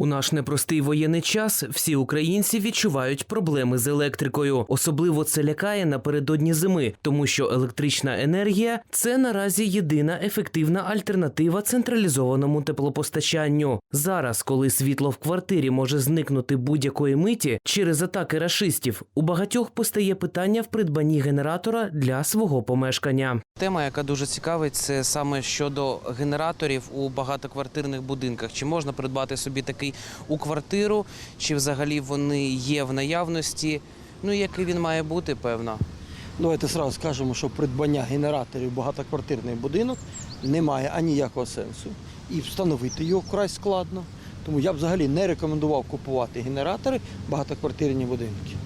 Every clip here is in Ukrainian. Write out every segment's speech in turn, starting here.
У наш непростий воєнний час всі українці відчувають проблеми з електрикою. Особливо це лякає напередодні зими, тому що електрична енергія це наразі єдина ефективна альтернатива централізованому теплопостачанню. Зараз, коли світло в квартирі може зникнути будь-якої миті через атаки рашистів, у багатьох постає питання в придбанні генератора для свого помешкання. Тема, яка дуже цікавить, це саме щодо генераторів у багатоквартирних будинках. Чи можна придбати собі такий у квартиру, чи взагалі вони є в наявності? Ну, який він має бути, певно. Давайте сразу скажемо, що придбання генераторів багатоквартирний будинок не має аніякого сенсу. І встановити його вкрай складно. Тому я б взагалі не рекомендував купувати генератори багатоквартирні будинки.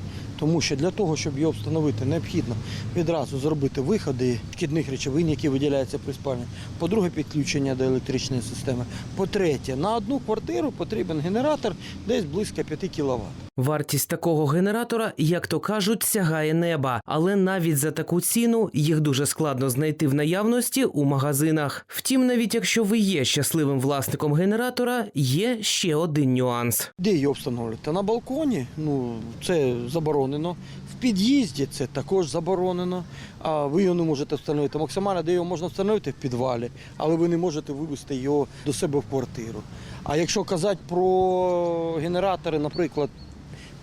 Тому що для того, щоб його встановити, необхідно відразу зробити виходи шкідних речовин, які виділяються при спальні. По-друге, підключення до електричної системи. По-третє, на одну квартиру потрібен генератор десь близько 5 кВт. Вартість такого генератора, як то кажуть, сягає неба, але навіть за таку ціну їх дуже складно знайти в наявності у магазинах. Втім, навіть якщо ви є щасливим власником генератора, є ще один нюанс. Де його встановлювати? На балконі, ну це заборонено. В під'їзді це також заборонено. А ви його не можете встановити. Максимально, де його можна встановити в підвалі, але ви не можете вивезти його до себе в квартиру. А якщо казати про генератори, наприклад,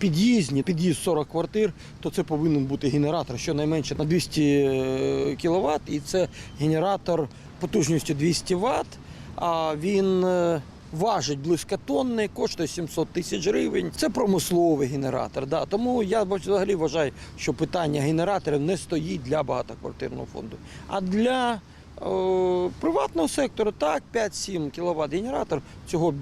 під'їзні, під'їзд 40 квартир, то це повинен бути генератор щонайменше на 200 кВт, і це генератор потужністю 200 Вт, а він е, важить близько тонни, коштує 700 тисяч гривень. Це промисловий генератор. Да. Тому я взагалі вважаю, що питання генераторів не стоїть для багатоквартирного фонду. А для е, приватного сектору так, 5-7 кВт генератор цього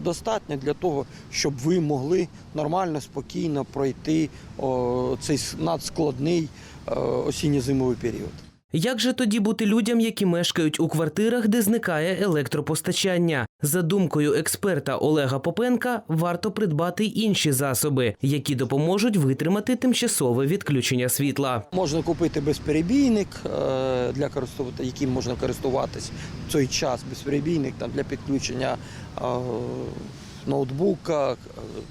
достатньо для того, щоб ви могли нормально, спокійно пройти о, цей надскладний е, осінньо-зимовий період. Як же тоді бути людям, які мешкають у квартирах, де зникає електропостачання? За думкою експерта Олега Попенка, варто придбати інші засоби, які допоможуть витримати тимчасове відключення світла. Можна купити безперебійник, е, для користувати, яким можна користуватись в цей час безперебійник там, для підключення е, ноутбука,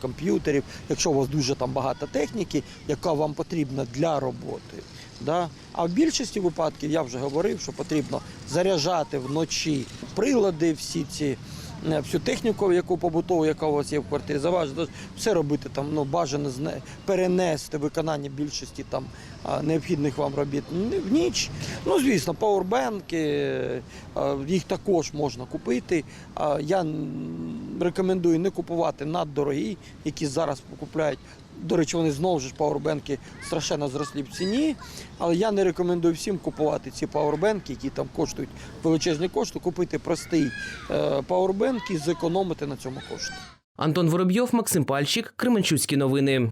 комп'ютерів. Якщо у вас дуже там багато техніки, яка вам потрібна для роботи. Да? А в більшості випадків я вже говорив, що потрібно заряджати вночі прилади, всі ці. е, Всю техніку, яку побутову, яка у вас є в квартирі, заважно все робити там, ну бажано перенести виконання більшості там необхідних вам робіт в ніч. Ну, звісно, пауербенки, е, їх також можна купити. Я рекомендую не купувати наддорогі, які зараз покупляють. До речі, вони знову ж пауербенки страшенно зросли в ціні, але я не рекомендую всім купувати ці пауербенки, які там коштують величезні кошти, купити простий е, пауербенк і зекономити на цьому кошти. Антон Воробйов, Максим Пальчик, Кременчуцькі новини.